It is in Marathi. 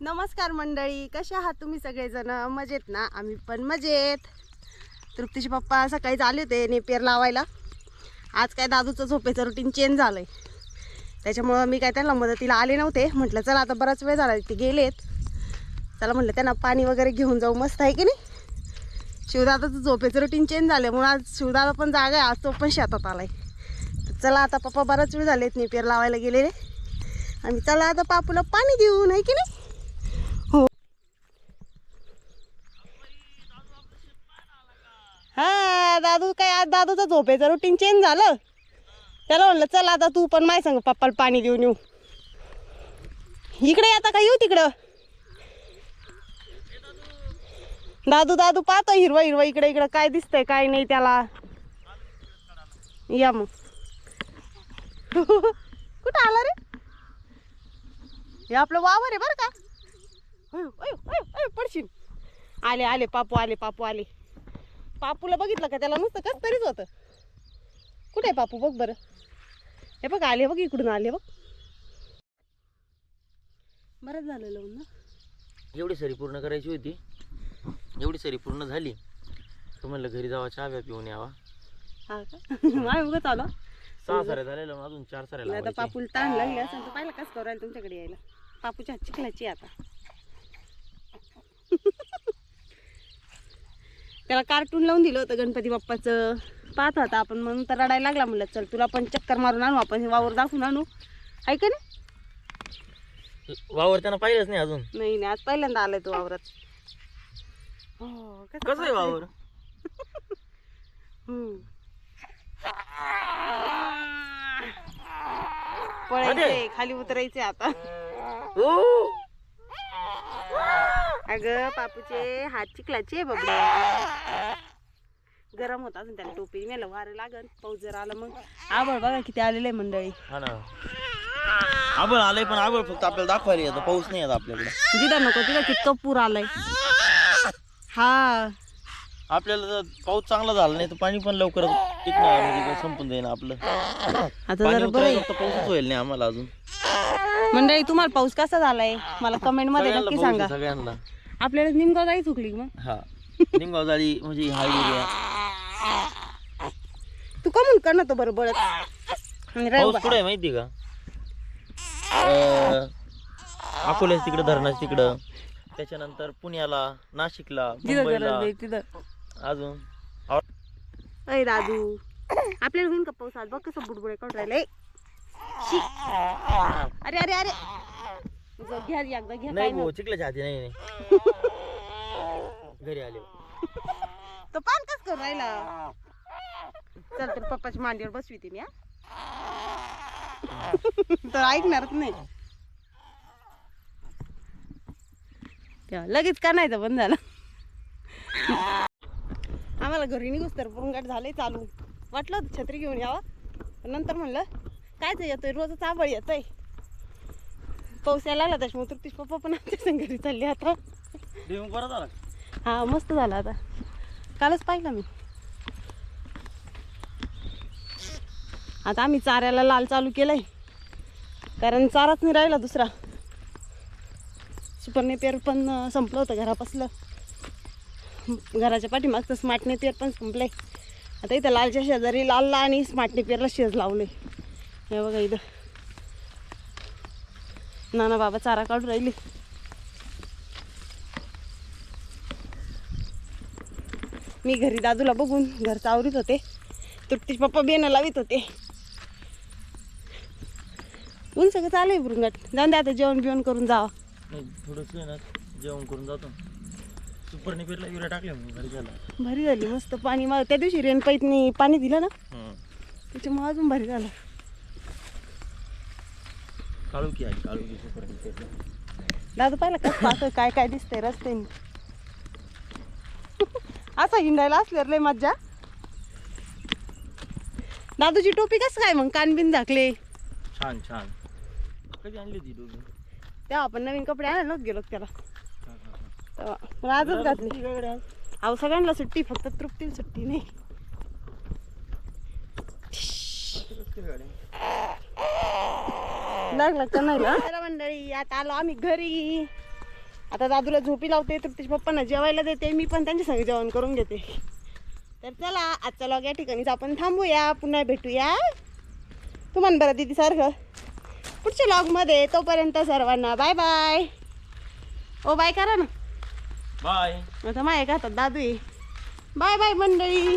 नमस्कार मंडळी कसे आहात तुम्ही सगळेजण? मजेत ना? आम्ही पण मजेत. तृप्तीचे पप्पा सकाळीच आले होते नेपियर लावायला. आज काय दादूचं झोपेचं रुटीन चेंज झालं आहे त्याच्यामुळं मी काय त्यांना मदतीला आले नव्हते. म्हटलं चला आता बराच वेळ झाला ते गेलेत. चला म्हटलं त्यांना पाणी वगैरे घेऊन जाऊ मस्त आहे की नाही? शिवदादाचं झोपेचं रुटीन चेंज झाल्यामुळं आज शिवदादा पण जागा आहे आज तो पण शेतात आला आहे चला आता पप्पा बराच वेळ झालेत नेपियर लावायला गेलेले. आम्ही चला आता पापूला पाणी देऊ नाही की नाही हो हा दादू काय आज दादाचं झोपेचं रुटीन चेंज झालं. त्याला म्हणलं चल आता तू पण माय सांग पप्पाला पाणी देऊन येऊ. इकडे आता का येऊ तिकडं? दादू दादू पाहतो हिरवा हिरवा इकडे इकडं काय दिसतंय काय नाही त्याला. या मग. कुठं आला रे? हे आपलं वावर आहे बरं का? पडशील. आले आले पापू आले पापू आले. पापूला बघितलं का? त्याला नुसतं कस तरीच होतं. कुठे आहे पापू बघ बरं. हे बघ आले बघ इकडून आले बघ. बरंच झालं लावून ना एवढी सरी पूर्ण करायची होती. एवढी सरी पूर्ण झाली. तर म्हणलं घरी जावा चहा पिऊन यावा. हा का? माय उगत आलो. सहा साऱ्या झालेल्या मग अजून चार साऱ्या लावायच्या. पापूला ताण लागले असं तर पाहिलं कस करायला तुमच्याकडे यायला. पापूच्या हात चिखलाची आहे आता. त्याला कार्टून लावून दिलं होतं गणपती बाप्पाचं. पाहत होता आपण. म्हणून तर रडायला लागला म्हणलं चल तुला पण चक्कर मारून आणू आपण हे वावर दाखवून आणू. आहे का नाही? वावर त्यानं पाहिलंच नाही अजून. नाही नाही आज पहिल्यांदा आलाय तो वावरात. हो कसं आहे वावर? हम्म. पळायचंय खाली उतरायचंय आता. ओ! अगं पापूचे हात चिखलाचे बबड्या. गरम होता अजून त्याला टोपी. मेलं वारं लागल पाऊस जर आला मग. आबळ बघा किती आलेलं आहे मंडळी. हा ना. आबळ आलंय पण आबळ फक्त आपल्याला दाखवायला येतं. पाऊस नाही येत आपल्याकडे. जिथं नको तिथं कितकं पूर आलाय. हा. आपल्याला जर पाऊस चांगला झाला नाही तर पाणी पण लवकर टिकणार म्हणजे काय संपून जाईन आपलं. आता पाणी जरा बरं उतरायला आहे. फक्त पाऊसच होईल नाही आम्हाला अजून. मंडळी तुम्हाला पाऊस कसा झालाय? मला कमेंटमध्ये सगळ्यांना नक्की पाऊस आहे, सांगा. सगळ्यांना. आपल्याला निमगाव जाई चुकली मग? हा. निमगाव जाळी म्हणजे हा एरिया तू का म्हणून करणार तो बरं बळत. आणि राहू पाऊस. कुठे माहिती का? अं, अकोल्याच तिकडं धरणाच तिकडं. त्याच्यानंतर पुण्याला नाशिकला मुंबईला. अजून? अय दादू. आपल्याला होईन का पाऊस आज? बघ कसं बुडबुडे काढून राहिले. अरे अरे अरे. घ्या एकदा घ्या नाही चिखल्याच्या हाती नाही नाही. घरी आले तो पान कस करून राहिला? चल तर पप्पाच्या मांडीवर बसवी तिने हा. तर ऐकणारच नाही. तेव्हा लगेच कानायचं बंद झालं. आम्हाला घरी निघूस तर पुरंगाट झालंय चालू. वाटलं होतं छत्री घेऊन यावा पण नंतर म्हणलं कायच येतोय रोजच आबळ येतोय. पाऊस यायला लागला त्याच्यामुळे तृप्तीश पप्पा पण आमच्या घरी चालले आता. बरं झाला हा मस्त झाला आता. कालच पाहिलं मी. आता आम्ही चाऱ्याला लाल चालू केलंय. कारण चाराच नाही राहिला दुसरा. सुपरने नेपियर पण संपलं होतं घरापासलं. घराच्या पाठीमागचं स्मार्टने पेर पण संपलंय. आता इथं लालच्या शेजारी लालला आणि स्मार्टने पेरला शेज लावले हे बघा इथं. नाना बाबा चारा काढून राहिली. मी घरी दादूला बघून घरचं आवरीत होते. तृप्तीश पप्पा बियाणं लावित होते. ऊन सगळं चालू आहे जाऊन द्या आता जेवण बिवण करून जावा. नाही थोडंसं आहे ना. जेवण करून जातो. युरिया टाकले घरी झाला भारी झाली मस्त पाणी त्या दिवशी रेणपाईतनी पाणी दिलं ना? त्याच्यामुळे अजून भारी झालं. काळू की आहे काळू की दादू पाहिलं असं काय काय दिसतंय रस्त्याने. असं हिंडायला असल्यावर लय मज्जा. दादूची टोपी कसं काय मग? कानबिन झाकले. छान छान. कधी आणली ती दोघी तेव्हा आपण नवीन कपडे आणायला नव्हतं गेलो त्याला. तेव्हा पण आजच घातली. अहो सगळ्यांना सुट्टी फक्त तृप्तीला सुट्टी नाही. लागला का नाही मंडळी आता आलो आम्ही घरी. आता दादूला झोपी लावते तृप्तीच्या पप्पांना जेवायला देते मी पण त्यांच्या संग जेवण करून घेते. तर चला आजचा लॉग या ठिकाणीच आपण थांबूया पुन्हा भेटूया. तू म्हण बरं दिदी सारखं पुढच्या लॉगमध्ये तोपर्यंत सर्वांना बाय बाय ओ बाय करा ना. बाय माझ्या का दादू बाय बाय मंडळी.